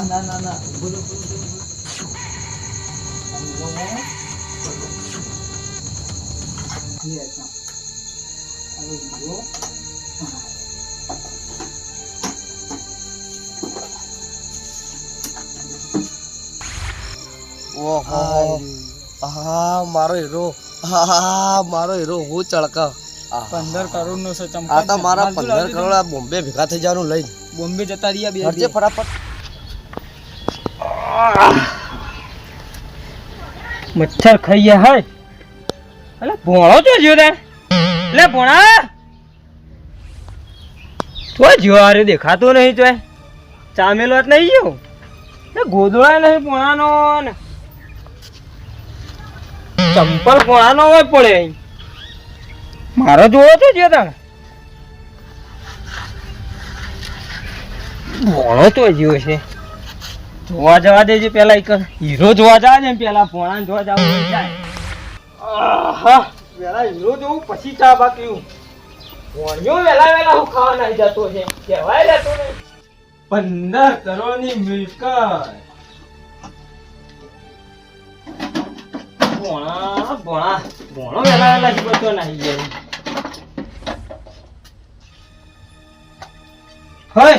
ના ના ના ના. બોલો બોલો બોલો. ઓહો. હા મારો હીરો. હા મારો હીરો હું ચળકા પંદર કરોડ નો છે આ તો મારા પંદર કરોડ બોમ્બે ભેગા થઈ જવાનું લઈ બોમ્બે જતા રહ્યા બે. ફટાફટ. મચ્છર ખાઈ ગયા હે અલે, ભોણો તો જો તે. લે ભોણા. તો જો અરે દેખાતો નહીં તો ચામેલો જ નહીં ગયો એ ગોદળા નહીં ભોણાનો ને. ચંપલ ભોણાનો હોય પડે અહીં. મારો જોવો તો જ્યો તને ભોણો તો જ્યો છે. જોવા જવા દેજે પેલા એક હીરો જોવા જવા ને પેલા ભોણા જોવા જવું જાય પેલા હીરો જોવું પછી ચા બા પોણ્યો વેલા વેલા હું ખાવા નાઈ જતો છે. કહેવાય જતો ને પંદર કરોડની મિલકત. ભોણા ભોણા, ભોણો વેલા વેલા જ બધો નાઈ જાય હોય.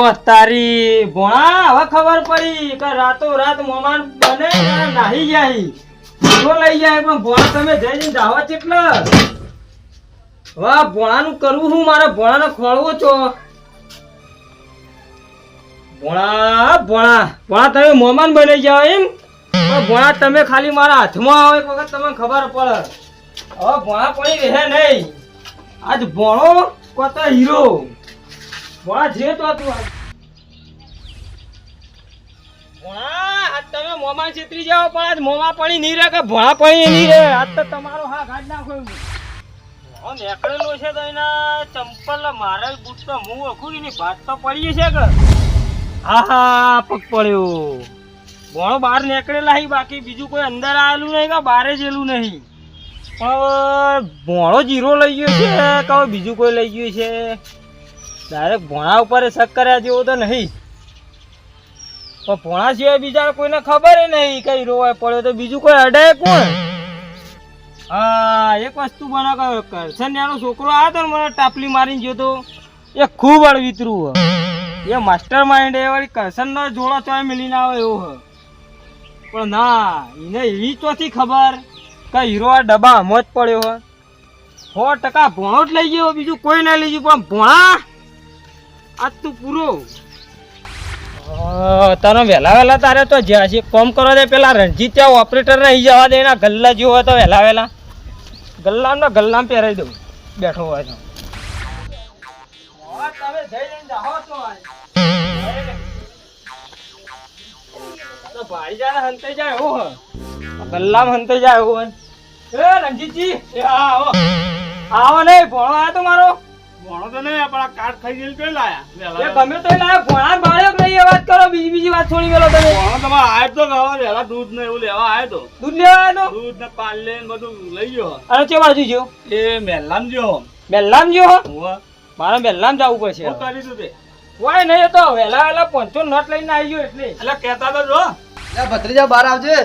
ઓ તારી ભોણા, હવે ખબર પડી કે રાતો રાત મોમાન બને નાહી જાય. તો લઈ જાય, પણ ભોણા, તમે જઈને દાવા કેટલા વાહ ભોણાનું કરવું હું મારે ભોણાને ખોળવો છો. ભોણા ભોણા ભોણા, તમે મોમાન બની જાઓ એમ? ભોણા, તમે ખાલી મારા હાથમાં આવો, એક વખત તમને ખબર પડે. હવે ભોણા પડી રહે નહીં. આજ ભોણો કોતો હીરો. ભોણા જે તો આજ. તમે મોમાં છેતરી જાઓ, પણ આજ મોમાં પડી નહીં રહે કે નહીં રહે? આજ તો તમારો હા ગાડ નાખો એમ. ભોણો નીકળેલો છે તો એના ચંપલ, મારા બૂટ તો હું ઓળખું એની ભાત તો પડી છે કે. હા હા પગ પડ્યો. ભોણો બહાર નીકળેલા હી, બાકી બીજું કોઈ અંદર આવેલું નહીં કે બહાર જેલું નહીં. પણ ભોણો જીરો લઈ ગયો છે કે બીજું કોઈ લઈ ગયું છે? ડાયરેક્ટ ભોણા ઉપર શક કર્યા જેવો તો નહીં. પણ ભોણા સિવાય બીજા કોઈને ખબર નહીં કઈ રોવાય પડ્યો તો બીજું કોઈ અડાય કોણ? હા, એક વસ્તુ બને કરશન એનો છોકરો આ તો મને ટાપલી મારીને ગયો તો, એ ખૂબ અળવિતરું એ માસ્ટર માઇન્ડ એ વળી કરશનનો જોડો ચોય મિલીને આવે એવો હ પણ ના, એને એવી ચોથી ખબર કે હીરો આ ડબ્બા હમો જ પડ્યો હે સો ટકા ભોણો જ લઈ ગયો, બીજું કોઈ ના લઈ ગયું. પણ ભોણા આજ તું પૂરો. તને વહેલા વહેલા તારે તો જ્યાં છે કોમ કરો દે પેલા રણજીત ત્યાં ઓપરેટર રહી જવા દે એના ગલ્લા જેવો હોય તો વહેલા વહેલા. ગલ્લામાં ગલ્લામાં પહેરાવી દઉં. બેઠો હોય તો. ગલ્લામાં હંતે જાય એવો રણજીતજી આવો. આવો નહીં ભણો આ તો મારો. ભણો તો નહીં પણ આ કાર્ડ ખાઈ ગયેલ તો લાયા. એ ગમે તો લાયો ભણા બાળક નહીં એ વાત કરો બીજી બીજી વાત છોડી મેલો તમે. ભણો તમારે આયો તો ગાવા વહેલા દૂધ ને એવું લેવા આવ્યો તો. દૂધ લેવા આવ્યો દૂધ ને બધું લઈ ગયો. અને ચે બાજુ એ ગયો. જો મારે મેલ્લામ જવું પડશે. શું તે. વાય નહીં એ તો વહેલા વહેલા પંચો નોટ લઈને આવી ગયો એટલે. એટલે કહેતા તો જો. ભત્રીજા બહાર આવજે.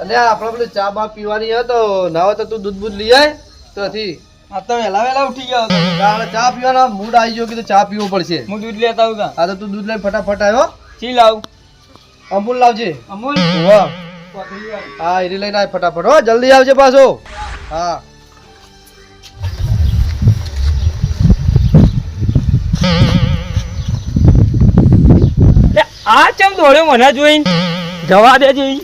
અલ્યા આપણે પેલું ચા બા પીવાની હોય તો ના હોય તો તું દૂધ બૂધ લઈ આય. તો થી. આ તો વહેલા વહેલા ઉઠી ગયો હતો. ચા પીવાનો? મૂડ આવી ગયો કે ચા પીવો પડશે? હું દૂધ લેતા આવું તા તો તું દૂધ લઈને ફટાફટ આવ્યો. ચી લાવું? અમૂલ લાવજે. અમૂલ? વાહ. પકડી વાર. હા એરી લઈને આય ફટાફટ. હો જલ્દી આવજે પાછો. હા. આ ચમ દોડ્યો મને જોઈ જવા દે જઈ.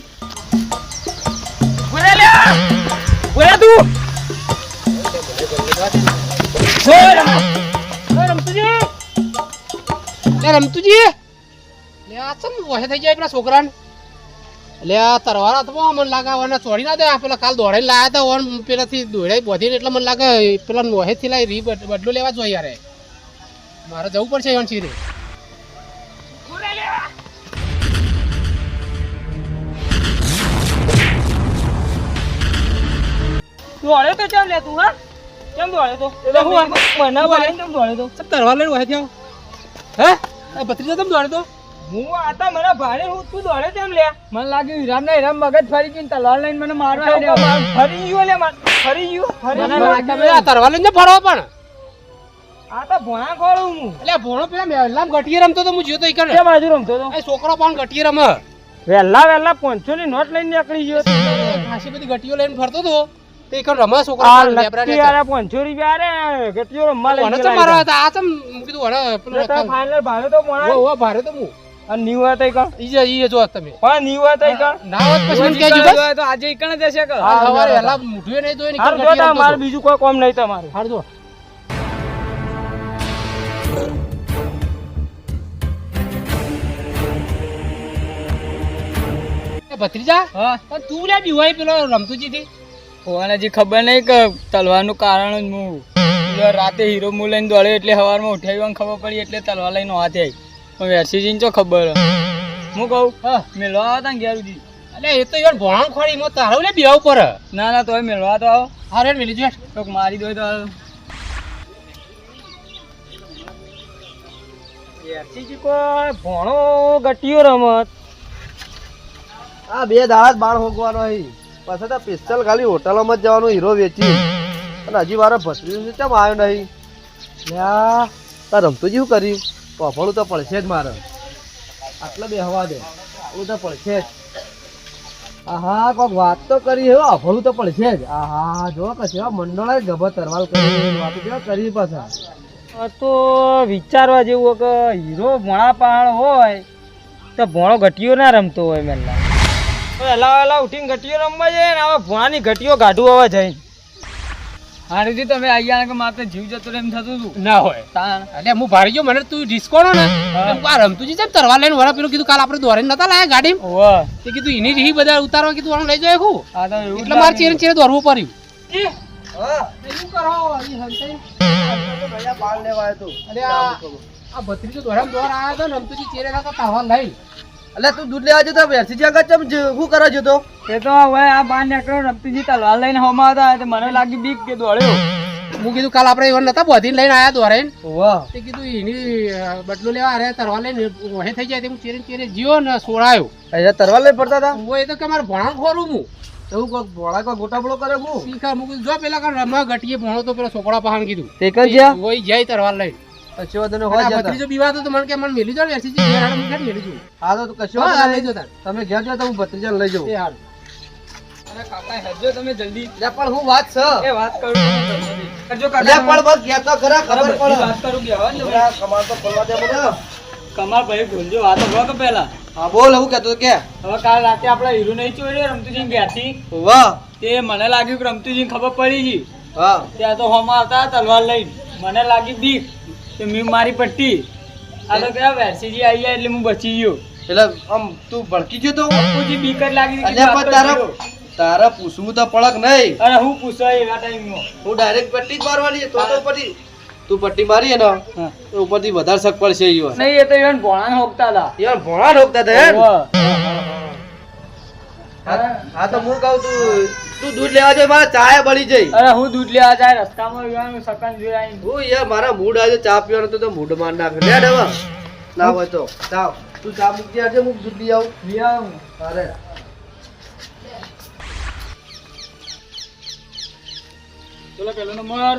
બોલે તું. રમતુજી લે આ ચમ વહે થઈ જાય પેલા છોકરાને લે આ તરવાર અથવા મને લાગે અને છોડી ના દે પેલા કાલ દોડે લાયા હતા ઓન પેલાથી દોડે બોધી એટલે મને લાગે પેલા વહેથી લાવી રી બદલો લેવા જોઈએ યાર મારે જવું પડશે એમ સીધે દોડે તો ચાલ લે તું, હા? કેમ દોડે તો? એટલે હું આમ મને કેમ દોડે તો? સબ લઈને થયો હે? ભત્રીજા દોડે તો? હું આતા મને ભારે હું તું દોડે તેમ લે. મને લાગ્યું હીરામ ને હીરામ મગજ ફરી ગયું તલવાર લઈને મને મારવા ફરી ગયો લે ફરી ગયો ફરી આ તરવાર લઈને ફરવા પણ. આ તો ભોણા ખોળું હું. એટલે ભોણો પેલા મેલામ ગટીએ રમતો તો હું જોયો તો ઈ કરે કે બાજુ રમતો તો? એ છોકરો પણ ગટીએ રમે. વહેલા વહેલા પહોંચ્યો ની નોટ લઈને નીકળી ગયો. ખાસી બધી ગટીઓ લઈને ફરતો તો. તે ઈ કરે રમે છોકરો આ પણ લેબરા લક્કી લેતા. રૂપિયા રે ગટિયો રમવા લઈ મને તો આ ચમ મેં કીધું વણે પેલો ફાઇનલ તો મોણા. ઓ ભારે તો હું. અને નીવ હતા કણ? ઈ ઈ જો તમે. પણ નીવ હતા કણ? ના હોત પછી મને કહેજો તો આજે ઈકણ જશે કે આ સવારે વહેલા મૂઠું નહીં ધોઈને નીકળ જો તા, ગટીએ મારે રમતો બીજું કોઈ કોમ નહીં તમારું. જો. ભત્રીજા હા. તું લે બીવાય પેલો રમતુજી થી કોને જે ખબર નહીં કે તલવારનું કારણ જ હું રાતે હીરો મુ લઈને દોડ્યો એટલે સવારમાં ઉઠાવી ખબર પડી એટલે તલવાર લઈને હાથે આવી. પણ વેરસીજીને તો ખબર હું કહું હા મેળવા હતા ને ઘેર સુધી. એટલે એ તો યાર ભણાણ ખોડી મો તારો લે બેવ પર ના ના તોય મેળવા તો આવો. હારે મેલી જો તો મારી દો તો. વેરસીજી કોઈ ભણો ગટિયો રમત. આ બે દાડા બાળ હોગવાનો અહીં પાછા તો પિસ્તલ ખાલી હોટલોમાં જ જવાનું હીરો વેચી. અને હજી મારા છે કેમ આવ્યો નહીં? લ્યા તાર રમતુજી શું કર્યું? પફળું તો પડશે જ મારે. આટલા બે હવા દે. આવું તો પડશે જ. આહા, કોક વાત તો કરી, હે અફળું તો પડશે જ. આહા, જો કશે મંડળે ગભર તરવાલ કરી વાત કેવા કરી પાછા? તો વિચારવા જેવું કે હીરો ભોણા પહાડ હોય, તો ભણો ઘટીયો ના રમતો હોય મેલા વહેલા વહેલા ઉઠીને ઘટીઓ રમવા જાય ને હવે ભોણાની ઘટીઓ ગાઢું હવે જઈ હારીથી તમે અહીંયા કે મારે જીવ જતો એમ થતું હતું. ના હોય. એટલે હું ભારી ગયો મને તું ડિસ્કોનો ને આ રમતુજી છે તરવા લઈને વરા પેલું કીધું કાલ આપણે દોરે નતા લાયા ગાડી તે કીધું એની રીહી બધા ઉતારવા કીધું આને લઈ જાય હું આ તો એવું એટલે મારે ચેરે ચેરે દોરવું પડ્યું. આવ્યો આ આ દોરામ દોર આયા તો ને ચેરે તાવા લઈ. એટલે તું દૂધ લેવા જતો વેરસી આગળ ચમ શું કરવા જતો? એ તો હવે આ બાર નીકળ્યો રમતીજી તલવાર લઈને હોમાં હતા તે મને લાગી બીક કે દોડ્યો. હું કીધું કાલ આપણે એવા નતા બોધીને લઈને આયા દોરે વાહ તે કીધું એની બદલો લેવા અરે તરવા લઈને વહે થઈ જાય તેમ ચેરે ચેરે જીઓ ને સોળાયો. એટલે તરવા લઈ પડતા હતા? હું એ તો કે મારે ભણા ખોરું હું. એવું ભોળા કોઈ ગોટાપડો કરે હું? શીખા કીધું જો પેલા કાં રમવા ગટીએ ભણો તો પેલા છોકરા પહાણ કીધું. તે કઈ જ્યાં હોય જાય તરવા લઈને. કશો વાંધો હોય જતા. ભત્રીજો બીવાતો તો મને કે મને મેલી જાવ વેસી ઘેર હાડે મને મેલી જવું? હા તો કશો વાંધો લઈ નહીં. તમે ઘેર જાઓ તો હું ભત્રીજાને લઈ જાઉં. એ હારું. અરે કાકા હેજો તમે જલ્દી. લે પણ હું વાત છે. એ વાત કરું કરજો લે પણ બસ ઘેર તો ખરા ખબર પડે. વાત કરું કે હવે હવે કમાલ તો ખોલવા દે મને કમાલ ભાઈ ભૂલજો વાત તો કે પહેલા? હા બોલ હું કહેતો કે. હવે કાલ રાતે આપડા હીરો નહીં ચોર્યો રમતુજી ઘેરથી. વાહ. તે મને લાગ્યું કે રમતુજી ખબર પડી ગઈ. હા. ત્યાં તો હોમાં આવતા તલવાર લઈને. મને લાગી બીક કે મેં મારી પટ્ટી. આ તો કયા વેરસીજી આવી ગયા એટલે હું બચી ગયો. એટલે આમ તું ભડકી ગયો તો? બાપુજી બીક જ લાગી ગઈ તારા તારા પૂછવું તો પડક નહીં. અરે હું પૂછાય એવા ટાઈમમાં હું ડાયરેક્ટ પટ્ટી જ મારવાની તો તો ઉપરથી તું પટ્ટી મારી ને તો ઉપરથી વધારે શક પડશે ઈ વાત. નહીં એ તો ઈવન ભોણા હોકતા હતા. યાર ભોણા ઠોકતા હતા હા હા તો હું કહું તું તું દૂધ લેવા જાય મારા ચાય બળી જઈ અરે હું દૂધ લેવા જાય રસ્તામાં ઈવન સકન જોઈ હું યાર મારા મૂડ આજે ચા પીવાનો તો તો મૂડ માર નાખે. લે હવે ના હોય તો. ચાલ તું ચા મૂકી આજે હું દૂધ લઈ આવું. લઈ આવું. અરે ચલો પેલો નંબર.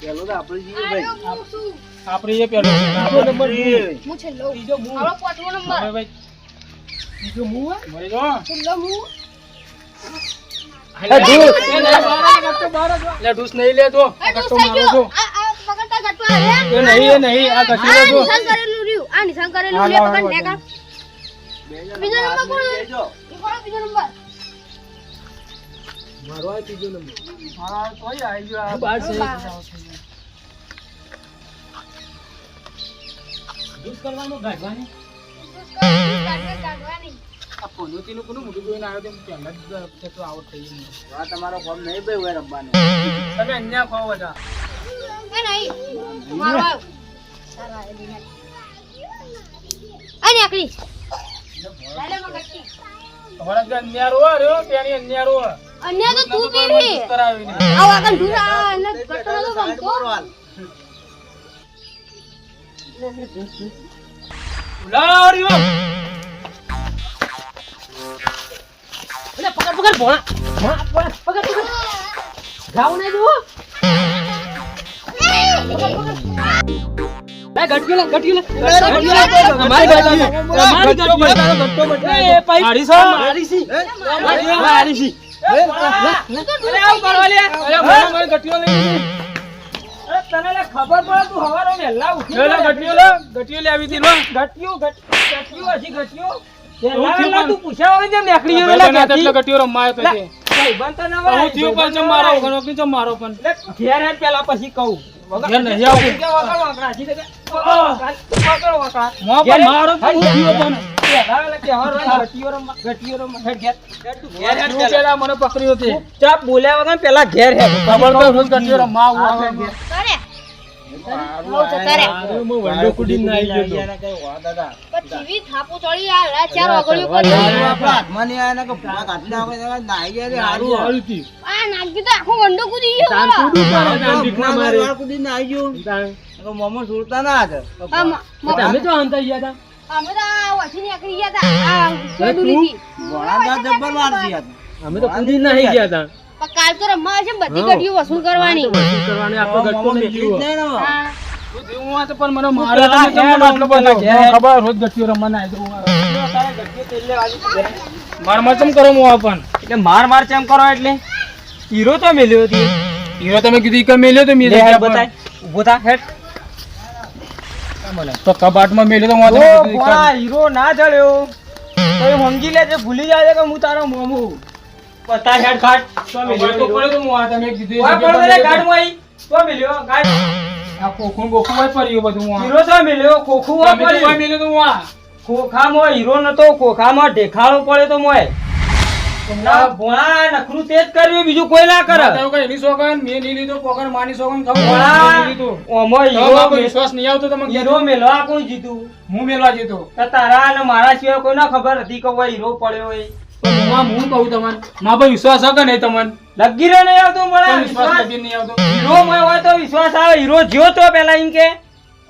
પેલો તો આપણે જઈએ ભાઈ. આપણે એ પેલો. આપણો નંબર હું છેલ્લો બીજો હું આપણો પાંચમો નંબર. હવે ભાઈ બીજો હું હે? મરી જો છેલ્લો હું મારો બીજો નંબર કોણ એ કોણ બીજો નંબર. મારો તોય આવી ગયો આ. બહાર છે. ઢૂસ કરવાનું ગાઢવાની કાઢવાની આ કોનું જોઈને આવ્યો તો પહેલા જ તે તો થઈ ગઈ આ તમારો ફોર્મ નહીં ભાઈ હોય રમવાનો. તમે અહીંયા બધા. પકડ પકડ ભોળા. પકડ પકડ. અરે તને લે ખબર પડે તું હવારો વહેલા ઉઠી ગટિયો લે ગટિયો લે. આવી હતી ગટિયો ગટીઓ હજી ગટીઓ મને પકડ્યો તે બોલ્યા વગર પેલા ઘેર હા, આવે. ઘેર. ના આવું જતા રે વંડો કુડીને આવી ગયો તો. પણ ટીવી થાપો ચડી આ રાત ચાર વાગડ્યો કરી સારું થયું. આ નાખી તો આખો વંડો કૂદી ગયો તાન કૂદું પાડે, તાન દીકરા મારે. આ મ- મ- તમે તો હંતા ગયા. અમે તો આ વચ્ચે નીકળી ગયા હતા અમે તો કૂદી નહીં ગયા તા. કાલ તો રમવા છે બધી ગડીઓ વસૂલ કરવાની. કરવાની આપણો ગટકો નહીં જીવો. હા. તું તો પણ મને મારે પેલા તમે હેડ તમને આટલો બધો ખબર રોજ ગટીઓ રમવાના આવી જવું મારે. તારે ગટીઓ તેલ લેવા આવી છે. માર માર ચમ કરો મોં પણ? એટલે માર માર ચેમ કરો એટલે? હીરો તો મેલ્યો હતી. હીરો તમે કીધું મેલ્યો તો મેં લે હેડ બતાય. ઊભો થા હેડ. તો કબાટમાં મેલ્યો તો હીરો ના જળ્યો તો સમજી લેજે ભૂલી જાય કે હું તારો મોમું બતા હેડ ખાટ તો મેલ્યો. તો પડે તો મોં તમે કીધું ઓય જગ્યા રે મેલ્યો આઈ તો મેલ્યો ગાડ આ ખોખું બોખું હોય પડ્યો બધું હું હીરો તો મેલ્યો ખોખું હોય તમે પડ્યું. આ મેલ્યો તો મોં. ખોખામાં હીરો નતો ખોખામાં ઢેખાળો પડ્યો તો મોય. ભોળા નખરું તેજ કર્યું બીજું કોઈ ના કરે. એની સોગન, મેં નહીં લીધો, પોકર માની સોગન વિશ્વાસ નહીં આવતો તમે હીરો મેલવા કોણ જીતું? હું મેલવા જીતો. તારા અને મારા સિવાય કોઈ ના ખબર હતી કે હીરો પડ્યો હોય? તો હું કહું તમને મા ભાઈ વિશ્વાસ હકે નહીં તમને? લગી રહ્યો નહીં આવતો કેમ વિશ્વાસ? વિશ્વાસ લગી નહીં આવતો. હીરો માં હોય તો વિશ્વાસ આવે હીરો જ્યો તો પેલા એમ કે.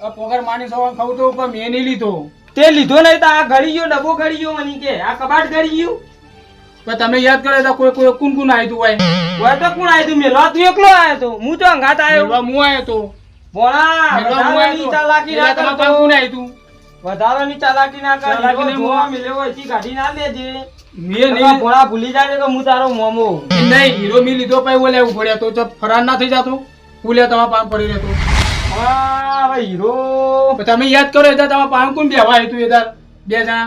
આ માની સોગન ખાવું તો પણ મેં નહીં લીધો. તે લીધો નહીં તો આ ઘડી ગયો ડબ્બો ઘડી ગયો મને કે. આ કબાટ ઘડી ગયું. પણ તમે યાદ કરો તો કોઈ કોઈ કુન કુન આવ્યું હોય. હોય તો કોણ આવ્યું મેં મેલવા તું એકલો આવ્યો તો. હું તો અંગાત આવ્યો હું આવ્યો તો. બોલા હું વધારાની ચાલાકી કોણ આવ્યું? વધારાની ચાલાકી ના કર ચાલાકી જોવા હોય. એથી કાઢી ના દેજે. મે ને ભોળા ભૂલી જાય તો હું તારો મોમો નહીં હીરો મી લીધો પઈ ઓલે ઊભો રહ્યો તો જો ફરાર ના થઈ જાતો. ઉલે તમા પામ પડી રહેતો. હા હવે હીરો. તમે યાદ કરો એટલે તમા પાન કોણ બેવા આવ્યું તું એ દાર? બે જણા.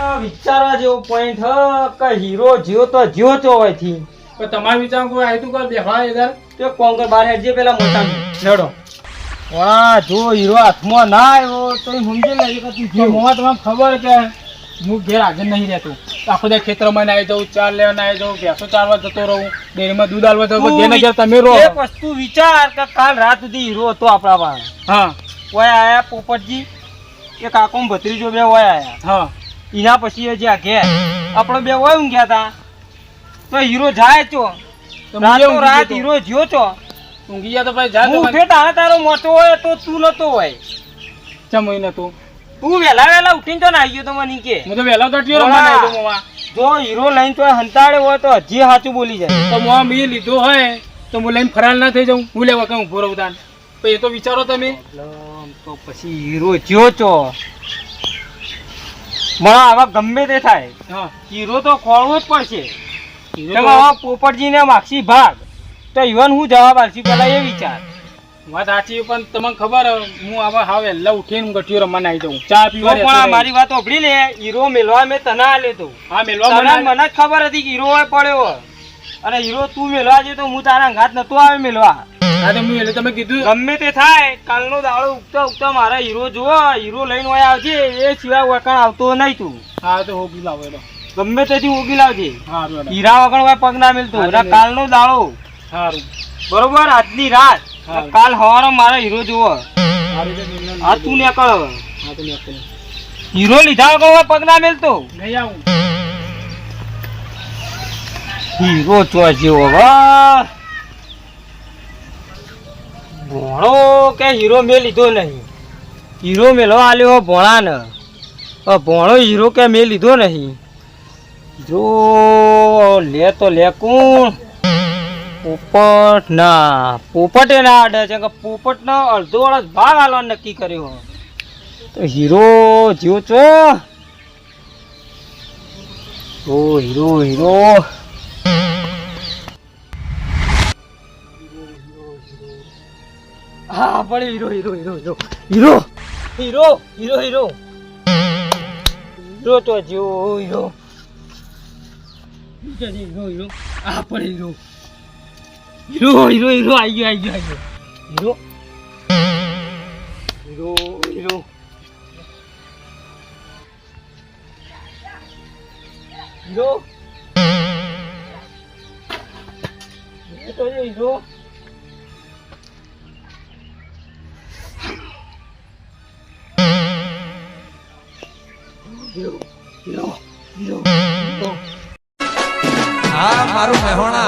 આ વિચારવા જેવો પોઈન્ટ હ કે હીરો જીઓ તો જીઓ તો હોયથી પણ તમારા વિચાર કોઈ આયતું કોઈ બેવા એ દાર? તે કોણ કર બાર હેડજે પેલા મોટા લડો. વાહ જો હીરો હાથમાં ના આવ્યો તો સમજી લેજો કે તું જ્યો. મોમાં તમને ખબર કે હું ઘેર હાજર નહીં રહેતો. આખો દે ખેતરમાં આવી જાઉં ચાર લેવા આવી જાઉં ભેંસો ચારવા જતો રહું ડેરીમાં દૂધ આલવા જતો જેને ઘેર તમે રહો. એક વસ્તુ વિચાર કે કાલ રાત સુધી હીરો હતો આપણા પાસે. હા. ઓય આયા પોપટજી એ કાકો ભત્રીજો બે ઓય આયા. હા. એના પછી જે આ ઘેર. આપણે બે ઓય ઊંઘ્યા તા. તો હીરો જાય છો તો રાતો રાત હીરો જ્યો ચો ઊંઘી ગયા તો ભાઈ જા હું ઉઠ્યો તારા તારો મોટો હોય તો તું નતો હોય. ચમ નતો. તું વેલા વહેલા ઉઠીને તો નાઈ ગયો તો મને કે. હું તો વહેલો તો અટક્યો રમવા નાઈ જાઉં મોમાં. જો હીરો લઈને તો હંતાડે હોય તો હજી સાચું બોલી જાય. તો મોમાં મેં લીધો હોય તો હું લઈને ફરાર ના થઈ જાઉં. હું લેવા કઈ ઊભો રહું તાન. તો એ તો વિચારો તમે. તો પછી હીરો જ્યો ચો મને આવા ગમે તે થાય. હીરો તો ખોળવો જ પડશે. પોપટજી ને માગશી ભાગ. તો ઈવન હું જવાબ આલશી પેલા એ વિચાર. વાત સાચી પણ તમને ખબર હું આવા હાવ વહેલા ઉઠીને ગઠિયો રમવા નાઈ દઉં ચા પીવા પણ. મારી વાત ઓભળી લે. હીરો મેલવા મેં તને આ લેતો હા મેલવા મને મને ખબર હતી કે હીરો હોય પડ્યો અને હીરો તું મેલવા જે તો હું તારા ઘાત નતો આવે મેલવા. હા તો હું તમે કીધું. ગમે તે થાય કાલનો દાડો ઉગતા ઉગતા મારા હીરો જોવો હીરો લઈને હોય આવજે એ સિવાય વળકણ આવતો નહીં તું. હા તો હોગી લાવો ગમે તેથી ઉગી લાવજે. હીરા વગર હોય પગ ના મેલતો. કાલનો દાડો સારું. બરોબર આજની રાત. કાલ હવાનો મારો હીરો જોવો આ તું ને કળ હવે. હા તો મેં કર્યું. હીરો લીધા વગર પગ ના મેલતો. નહીં આવું. હીરો ચો જેવો ભોણો કે હીરો મેં લીધો નહીં. હીરો મેલો આલ્યો ભોણા ન ભોણો હીરો કે મેં લીધો નહીં. હીરો લે તો લે કોણ. પોપટ ના પોપટ ના આડે છે કે પોપટ નો અડધો અડધ ભાગ આલવાનો નક્કી કર્યો. તો હીરો જેવો છો? ઓ હીરો હીરો. હા પડે hero hero hero hero. Hero hero hero hero. Hero તો જેવો, હીરો. Hero hero? હા પડે હીરો. હીરો હીરો હીરો, આઈ ગયો આઈ ગયો આઈ ગયો. Hero? Hero hero. Hero? Hero hero. Hero hero hero હા, મારું મહેણા